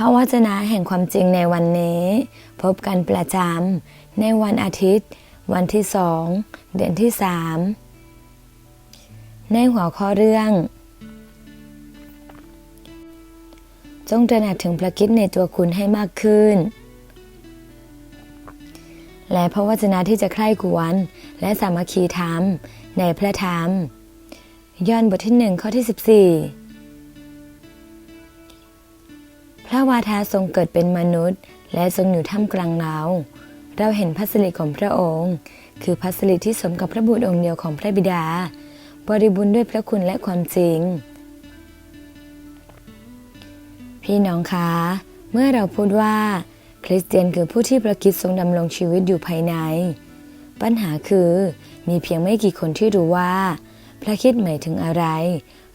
ระวจนะแห่งความจริงในวันนี้ พบกันประจำในวันอาทิตย์ วันที่สองเดือนที่สามในหัวข้อเรื่อง จงตระหนักถึงพระคิดในตัวคุณให้มากขึ้น และพระวจนะที่จะใคร่ควรและสามัคคีธรรมในพระธรรมยอนบทที่หนึ่งข้อที่ 14 พระวาทาทรงเกิดเป็นมนุษย์ และทรงอยู่ท่ามกลางเรา เราเห็นพระสิริของพระองค์ คือพระสิริที่สมกับพระบุตรองค์เดียวของพระบิดา บริบูรณ์ด้วยพระคุณและความจริง พี่น้องคะ เมื่อเราพูดว่า คริสเตียนคือผู้ที่ประคิดทรงดำรงชีวิตอยู่ภายใน ปัญหาคือมีเพียงไม่กี่คนที่รู้ว่า พระคิดหมายถึงอะไร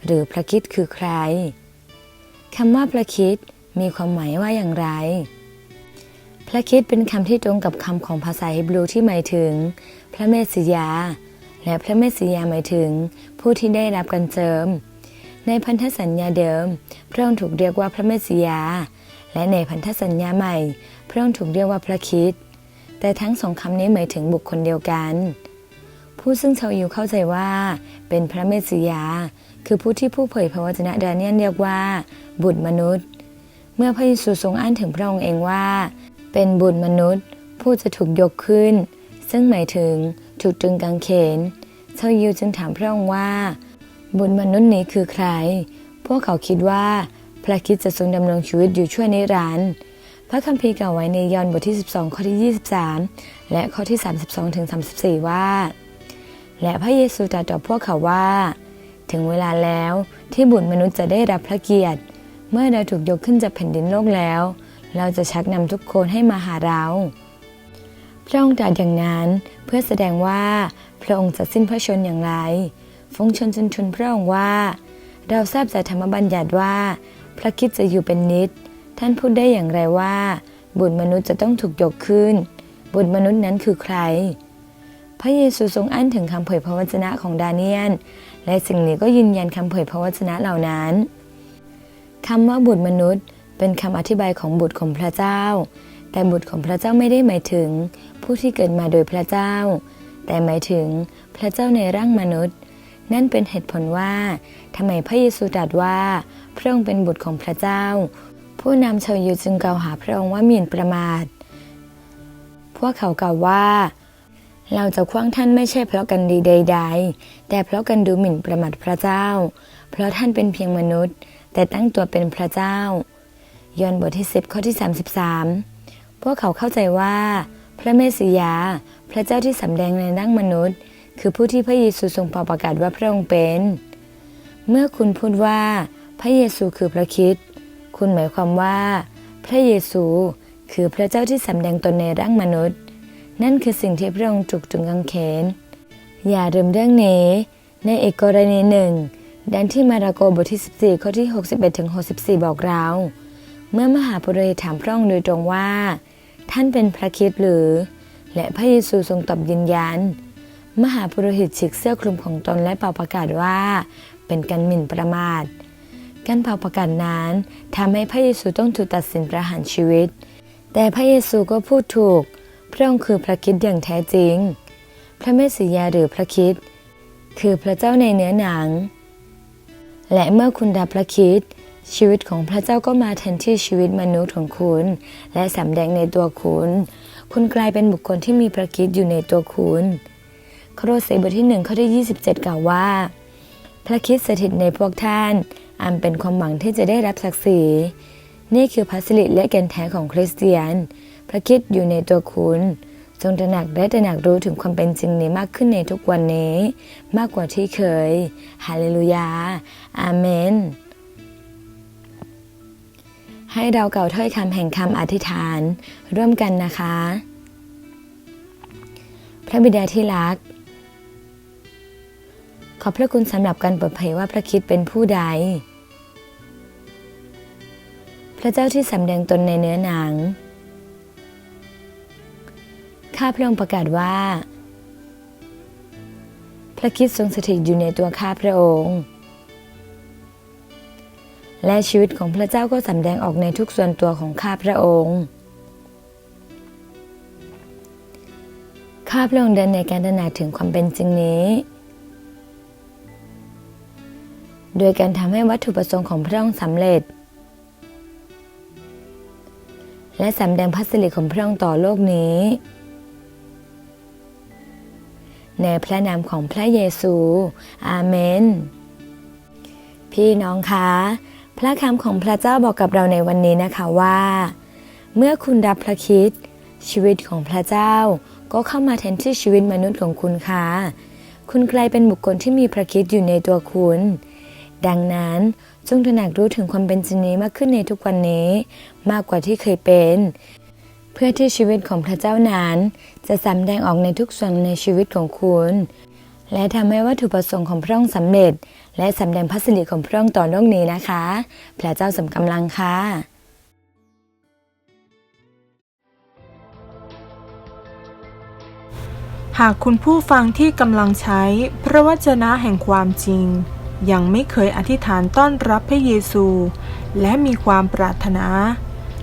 หรือพระคิดคือใครคำว่าพระคิด มีความหมายว่าอย่างไร พระคิดเป็นคำที่ตรงกับคำของภาษาฮิบรูที่หมายถึง พระเมสสิยา และพระเมสสิยาหมายถึง ผู้ที่ได้รับการเจิม ในพันธสัญญาเดิม พระองค์ถูกเรียกว่าพระเมสสิยา และในพันธสัญญาใหม่ พระองค์ถูกเรียกว่าพระคิด แต่ทั้งสองคำนี้หมายถึงบุคคลเดียวกัน ผู้ซึ่งชาวยิวเข้าใจว่า เป็นพระเมสสิยา คือผู้ที่ผู้เผยพระวจนะดาเนียนเรียกว่า บุตรมนุษย์ เมื่อพระเยซูทรงอ้างถึงพระองค์เองว่า เป็นบุตรมนุษย์ ผู้จะถูกยกขึ้น ซึ่งหมายถึงถูกตรึงกางเขนชาวยิวจึงถามพระองค์ว่า บุตรมนุษย์นี้คือใคร พวกเขาคิดว่าพระคิดจะทรงดำรงชีวิตอยู่ชั่วนิรันดร์พระคัมภีร์กล่าวไว้ในยอห์นบทที่ 12 ข้อที่ 23 และข้อที่ 32ถึง34 ว่า และพระเยซูตรัสต่อพวกเขาว่า ถึงเวลาแล้วที่บุตรมนุษย์จะได้รับพระเกียรติ เมื่อเราถูกยกขึ้นจากแผ่นดินโลกแล้ว เราจะชักนำทุกคนให้มาหาเราพระองค์ตรัสอย่างนั้นเพื่อแสดงว่าพระองค์จะสิ้นพระชนอย่างไร ฟงชนจนชนพระองค์ว่า เราทราบจากธรรมบัญญัติว่า พระคิดจะอยู่เป็นนิจท่านพูดได้อย่างไรว่า บุตรมนุษย์จะต้องถูกยกขึ้น บุตรมนุษย์นั้นคือใคร พระเยซูทรงอ้างถึงคำเผยพระวจนะของดาเนียน และสิ่งนี้ก็ยืนยันคำเผยพระวจนะเหล่านั้น คำว่าบุตรมนุษย์ เป็นคำอธิบายของบุตรของพระเจ้า แต่บุตรของพระเจ้าไม่ได้หมายถึง ผู้ที่เกิดมาโดยพระเจ้า แต่หมายถึงพระเจ้าในร่างมนุษย์ นั่นเป็นเหตุผลว่าทำไมพระเยซูตรัสว่า พระองค์เป็นบุตรของพระเจ้า ผู้นำชาวยิวจึงกล่าวหาพระองค์ว่าหมิ่นประมาท พวกเขากล่าวว่า เราจะคว้างท่านไม่ใช่เพราะกันดีใด ๆ แต่เพราะกันดูหมิ่นประมาทพระเจ้า เพราะท่านเป็นเพียงมนุษย์ แต่ตั้งตัวเป็นพระเจ้า ยอห์นบทที่ 10 ข้อที่ 33 พวกเขาเข้าใจว่า พระเมสสิยา พระเจ้าที่สำแดงในร่างมนุษย์ คือผู้ที่พระเยซูทรงปประกาศว่าพระองค์เป็น เมื่อคุณพูดว่าพระเยซูคือพระคิด คุณหมายความว่า พระเยซูคือพระเจ้าที่สำแดงตนในร่างมนุษย์ นั่นคือสิ่งที่พระองค์จุกถึงกางเขน อย่าลืมเรื่องนี้ ในอีกกรณีหนึ่ง ดังที่มาระโกบทที่ 14 ข้อที่ 61ถึง64 บอกเรา เมื่อมหาปุโรหิตถามพระองค์โดยตรงว่า ท่านเป็นพระคิดหรือ และพระเยซูทรงตอบยืนยัน มหาปุโรหิตฉีกเสื้อคลุมของตนและเป่าประกาศว่า เป็นการหมิ่นประมาท การเป่าประกาศนั้นทำให้พระเยซูต้องถูกตัดสินประหารชีวิต แต่พระเยซูก็พูดถูก พระองค์คือพระคิดอย่างแท้จริง พระเมสสิยาหรือพระคิด คือพระเจ้าในเนื้อหนัง และเมื่อคุณรับพระคิด ชีวิตของพระเจ้าก็มาแทนที่ชีวิตมนุษย์ของคุณ และสำแดงในตัวคุณ คุณกลายเป็นบุคคลที่มีพระคิดอยู่ในตัวคุณโครเสบทที่หนึ่งข้อที่ 27 กล่าวว่า พระคิดสถิตในพวกท่าน อันเป็นความหวังที่จะได้รับศักดิ์ศรีนี่คือพระสิริและแก่นแท้ของคริสเตียน พระคิดอยู่ในตัวคุณ จงตระหนักและตระหนักรู้ถึงความเป็นจริงนี้มากขึ้นในทุกวันนี้ มากกว่าที่เคย ฮาเลลูยา อาเมน ให้เราเก่าถ้อยคำแห่งคำอธิษฐาน ร่วมกันนะคะ พระบิดาที่รัก ขอบพระคุณสำหรับการเปิดเผยว่าพระคิดเป็นผู้ใด พระเจ้าที่สำแดงตนในเนื้อหนัง ข้าพระองค์ประกาศว่า พระคิดทรงสถิตอยู่ในตัวข้าพระองค์ และชีวิตของพระเจ้าก็สำแดงออกในทุกส่วนตัวของข้าพระองค์ข้าพระองค์เดินในการตระหนักถึงความเป็นจริงนี้ โดยการทำให้วัตถุประสงค์ของพระองค์สำเร็จ และสำแดงพระสิริของพระองค์ต่อโลกนี้ ในพระนามของพระเยซู อาเมน พี่น้องคะ พระคำของพระเจ้าบอกกับเราในวันนี้นะคะว่า เมื่อคุณรับพระคิด ชีวิตของพระเจ้า ก็เข้ามาแทนที่ชีวิตมนุษย์ของคุณค่ะ คุณกลายเป็นบุคคลที่มีพระคิดอยู่ในตัวคุณ ดังนั้นจงตระหนักรู้ถึงความเป็นจริงนี้มากขึ้นในทุกวันนี้ มากกว่าที่เคยเป็น เพื่อที่ชีวิตของพระเจ้านั้นจะสำแดงออกในทุกส่วนในชีวิตของคุณ และทำให้วัตถุประสงค์ของพระองค์สำเร็จ และสำแดงพระสิริของพระองค์ต่อโลกนี้นะคะ พระเจ้าสมกำลังค่ะหากคุณผู้ฟังที่กำลังใช้พระวจนะแห่งความจริง ยังไม่เคยอธิษฐานต้อนรับพระเยซู และมีความปรารถนา